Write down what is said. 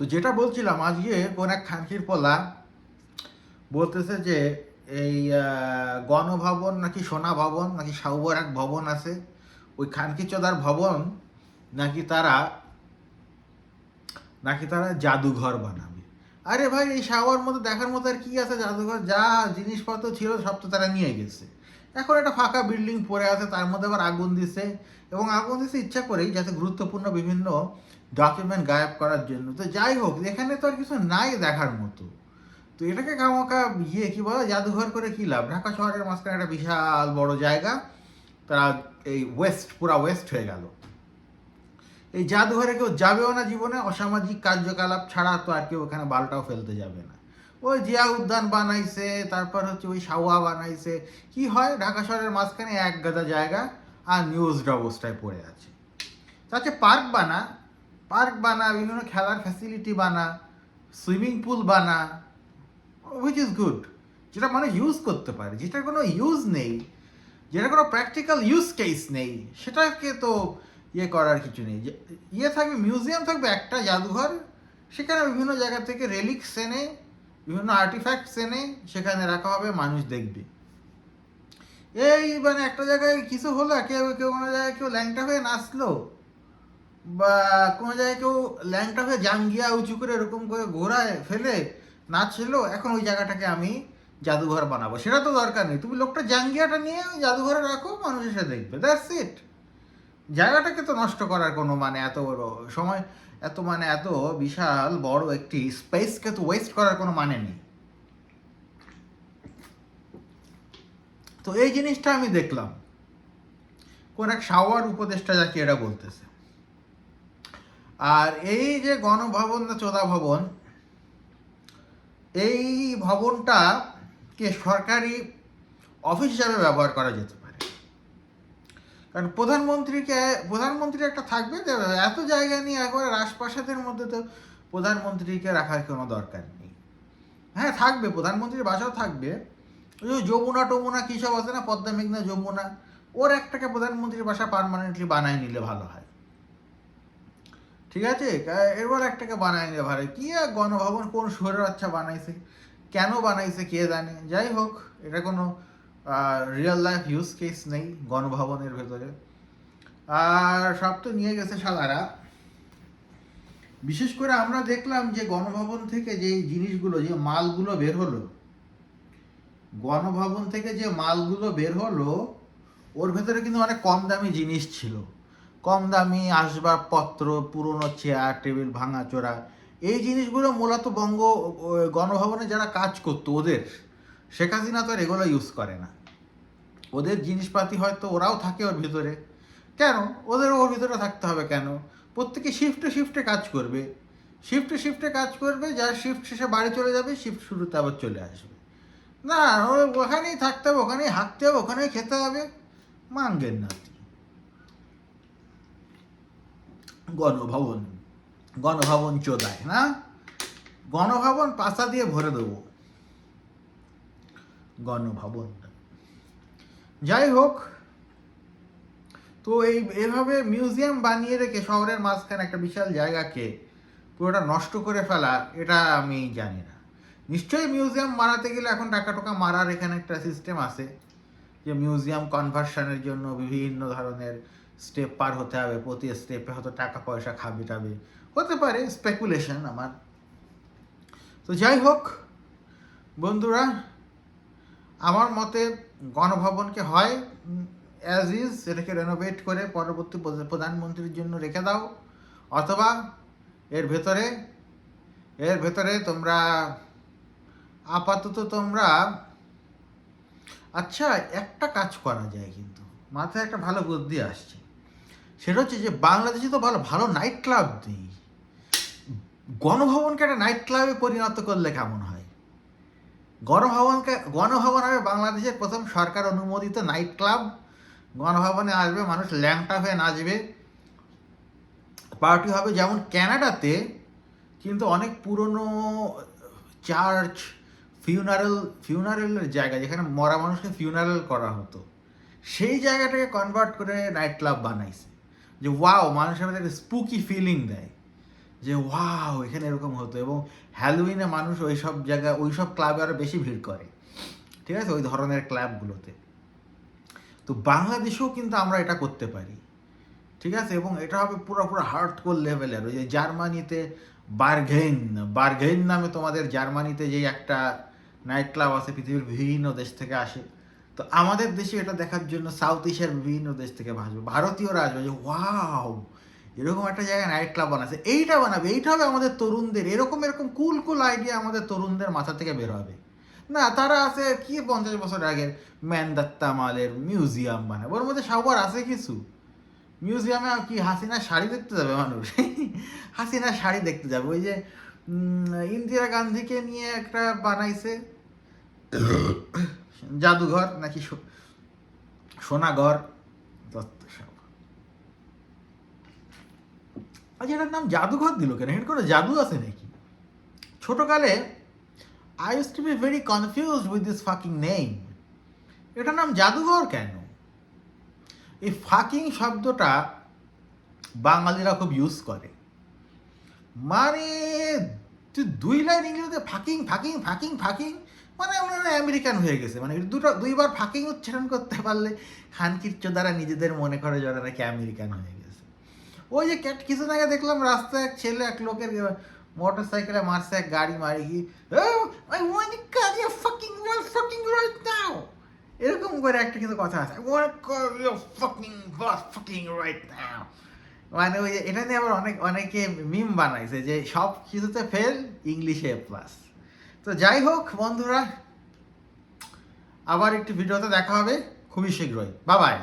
তো যেটা বলছিলাম, আজকে কোন এক খানকির পোলা বলতেছে যে এই গণভবন নাকি সোনা ভবন, নাকি সাউবার এক ভবন আছে। ওই খানকি চোদার ভবন নাকি তারা নাকি তারা জাদুঘর বানাবে। আরে ভাই, এই শাওয়ার মধ্যে দেখার মতো আর কি আছে জাদুঘর? যা জিনিসপত্র ছিল সব তো তারা নিয়ে গেছে। এখন একটা ফাঁকা বিল্ডিং পড়ে আছে, তার মধ্যে আবার আগুন দিছে এবং আগুন দিছে ইচ্ছা করেই যাতে গুরুত্বপূর্ণ বিভিন্ন ডকুমেন্ট গায়েব করার জন্য। তো যাই হোক, এখানে তো আর কিছু নাই দেখার মতো। তো এটাকে কামাকা ইয়ে কি বলে, জাদুঘর করে কি লাভ? ঢাকা শহরের মাঝখানে একটা বিশাল বড় জায়গা, তারা এই ওয়েস্ট পুরা ওয়েস্ট হয়ে গেল। এই জাদুঘরে কেউ যাবেও না জীবনে, অসামাজিক কার্যকলাপ ছাড়া তো আর কেউ ওখানে বালটাও ফেলতে যাবে না। ওই জিয়া উদ্যান বানাইছে, তারপর হচ্ছে ওই সাওয়া বানাইছে। কি হয়? ঢাকা শহরের মাঝখানে এক গাদা জায়গা আর নিউজ অবস্থায় পড়ে আছে। তাতে পার্ক বানা পার্ক বানা, বিভিন্ন খেলার ফ্যাসিলিটি বানা সুইমিং পুল বানা হুইচ ইজ গুড যেটা মানুষ ইউজ করতে পারে, যেটার কোনো ইউজ নেই যেটা কোনো প্র্যাকটিক্যাল ইউজ কেস নেই, সেটাকে তো ইয়ে করার কিছু নেই। ইয়ে থাকবে মিউজিয়াম থাকবে একটা জাদুঘর, সেখানে বিভিন্ন জায়গা থেকে রেলিক্স এনে বিভিন্ন আর্টিফ্যাক্টস এনে সেখানে রাখা হবে, মানুষ দেখবে। এই মানে একটা জায়গায় কিছু হলো, কেউ কেউ কোনো জায়গায় কেউ ল্যাংটা হয়ে নাচলো, বা কোনো জায়গায় কেউ ল্যাংটা হয়ে জাঙ্গিয়া উঁচু করে এরকম করে ঘোরায় ফেলে নাচলো, এখন ওই জায়গাটাকে আমি জাদুঘর বানাবো। সেটা তো দরকার নেই। তুমি লোকটা জাঙ্গিয়াটা নিয়ে জাদুঘরে রাখো, মানুষ এসে দেখবে। দ্যাটস ইট জায়গাটাকে তো নষ্ট করার কোনো মানে এত বড় সময়, এত মানে এত বিশাল বড় একটি স্পেসকে তো ওয়েস্ট করার কোনো মানে নেই। তো এই জিনিসটা আমি দেখলাম। কোন এক সাওয়ার উপদেষ্টা যাকে এটা বলতেছে। আর এই যে গণভবন না চোদা ভবন, এই ভবনটা কে সরকারি অফিস হিসাবে ব্যবহার করা যেতে। কারণ প্রধানমন্ত্রীকে প্রধানমন্ত্রী একটা থাকবে এত জায়গা নিয়ে একবারে রাজপ্রাসাদের মধ্যে তো প্রধানমন্ত্রীকে রাখার কোনো দরকার নেই। হ্যাঁ থাকবে, প্রধানমন্ত্রীর বাসাও থাকবে। ওই যমুনা টমুনা কী সব আছে না? পদ্মা মেঘনা যমুনা। ওর একটাকে প্রধানমন্ত্রীর বাসা পারমানেন্টলি বানায় নিলে ভালো হয়। ঠিক আছে? এরপর একটাকে বানায় নিলে ভালো হয়। কি আর গণভবন কোন শহরের আচ্ছা বানাইছে? কেন বানাইছে কে জানে? যাই হোক, এটা কোনো রিয়েল লাইফ ইউজ কেস নেই গণভবনের ভেতরে। আর সব তো নিয়ে গেছে শালারা বিশেষ করে আমরা দেখলাম যে গণভবন থেকে যে জিনিসগুলো, যে মালগুলো বের হলো, গণভবন থেকে যে মালগুলো বের হলো, ওর ভেতরে কিন্তু অনেক কম দামি জিনিস ছিল। কম দামি আসবাবপত্র, পুরনো চেয়ার টেবিল ভাঙাচোরা, এই জিনিসগুলো মূলত বঙ্গ, গণভবনে যারা কাজ করতো ওদের, শেখ হাসিনা তো আর এগুলো ইউজ করে না। ওদের জিনিসপাতি হয়তো ওরাও থাকে ওর ভিতরে। কেন? ওদের ওর ভিতরে থাকতে হবে কেন? প্রত্যেকে শিফটে শিফটে কাজ করবে। শিফটে শিফটে কাজ করবে, যার শিফট শেষে বাড়ি চলে যাবে শিফট শুরুতে আবার চলে আসবে। না ওখানেই থাকতে হবে, ওখানেই হাঁকতে হবে, ওখানেই খেতে হবে। মাঙ্গের নাতি। গণভবন। গণভবন চোদায়, না? গণভবন পাশা দিয়ে ভরে দেবো। গণভবনটা। যাই হোক তো এই, এভাবে মিউজিয়াম বানিয়ে রেখে শহরের মাঝখানে একটা বিশাল জায়গাকে পুরোটা নষ্ট করে ফেলা, এটা আমি জানি না। নিশ্চয়ই মিউজিয়াম বানাতে গেলে এখন টাকা টোকা মারার এখানে একটা সিস্টেম আছে, যে মিউজিয়াম কনভার্সনের জন্য বিভিন্ন ধরনের স্টেপ পার হতে হবে, প্রতি স্টেপে হয়তো টাকা, পয়সা খাবে টাবে। হতে পারে স্পেকুলেশন আমার। তো যাই হোক বন্ধুরা আমার মতে গণভবনকে হয় অ্যাজ ইজ এটাকে রেনোভেট করে পরবর্তী প্রধা- প্রধানমন্ত্রীর জন্য রেখে দাও। অথবা এর ভেতরে এর ভেতরে তোমরা, আপাতত তোমরা আচ্ছা একটা কাজ করা যায় কিন্তু। মাথায় একটা ভালো বুদ্ধি আসছে। সেটা হচ্ছে যে বাংলাদেশে তো ভালো ভালো নাইট ক্লাব নেই। গণভবনকে একটা নাইট ক্লাবে পরিণত করলে কেমন হয়? গণভবনকে, গণভবন হবে বাংলাদেশের প্রথম সরকার অনুমোদিত নাইট ক্লাব। গণভবনে আসবে মানুষ, ল্যাংটা হয়ে নাচবে। পার্টি হবে যেমন ক্যানাডাতে, কিন্তু অনেক পুরনো চার্চ ফিউনারেল ফিউনারেলের জায়গা, যেখানে মরা মানুষকে ফিউনারেল করা হতো। সেই জায়গাটাকে কনভার্ট করে নাইট ক্লাব বানাইছে। যে ওয়াও মানুষের মধ্যে একটা স্পুকি ফিলিং দেয়। যে, ওয়াও, এখানে এরকম হতো। এবং হ্যালোইনে মানুষ ওই সব জায়গায় ওই সব ক্লাবে আরও বেশি ভিড় করে। ঠিক আছে? ওই ধরনের ক্লাবগুলোতে তো বাংলাদেশেও কিন্তু আমরা এটা করতে পারি। ঠিক আছে? এবং এটা হবে পুরো পুরো হার্ডকোর লেভেলের ওই যে জার্মানিতে বার্গেন বার্গেন নামে তোমাদের জার্মানিতে যে একটা নাইট ক্লাব আছে, পৃথিবীর বিভিন্ন দেশ থেকে আসে। তো আমাদের দেশে এটা দেখার জন্য সাউথ এশিয়ার বিভিন্ন দেশ থেকে আসবে। ভারতীয়রা আসবে যে, ওয়াও এরকম একটা জায়গায় নাইট ক্লাব বানাচ্ছে। এইটা বানাবে, এইটা হবে আমাদের তরুণদের। এরকম এরকম কুল কুল আইডিয়া আমাদের তরুণদের মাথা থেকে বের হবে। না, তারা আছে কি পঞ্চাশ বছর আগের ম্যান দত্তা মালের মিউজিয়াম বানাবে। ওর মধ্যে সবার আছে কিছু। মিউজিয়ামে কি হাসিনা শাড়ি দেখতে যাবে মানুষ? হাসিনা শাড়ি দেখতে যাবে। ওই যে ইন্দিরা গান্ধীকে নিয়ে একটা বানাইছে। জাদুঘর নাকি সোনাঘর আচ্ছা এটার নাম জাদুঘর দিল কেন? এর কোনো জাদু আছে নাকি? ছোটকালে I use to be very confused with this fucking name এটার নাম জাদুঘর কেন? এই ফাকিং শব্দটা বাঙালিরা খুব ইউজ করে। মানে তুই দুই লাইন ইংরেজিতে ফাকিং ফাকিং ফাকিং ফাকিং মানে ওনারা আমেরিকান হয়ে গেছে। মানে দুটো, দুইবার ফাকিং উচ্চারণ করতে পারলে খানকির দ্বারা নিজেদের মনে করে যারা নাকি আমেরিকান হয়ে গেছে। ওই যে কিছুদিন আগে দেখলাম রাস্তায় এক ছেলে, এক লোকের মোটর সাইকেলে মারছে, এক গাড়ি মারি কি I want to call you fucking wall fucking right এরকম করে একটা কিন্তু কথা আছে রাইট মানে ওই এটা নিয়ে আবার অনেক, অনেকে মিম বানাইছে যে সব কিছুতে ফেল ইংলিশে প্লাস তো যাই হোক বন্ধুরা, আবার একটি ভিডিওতে দেখা হবে, খুবই শীঘ্রই। বাবাই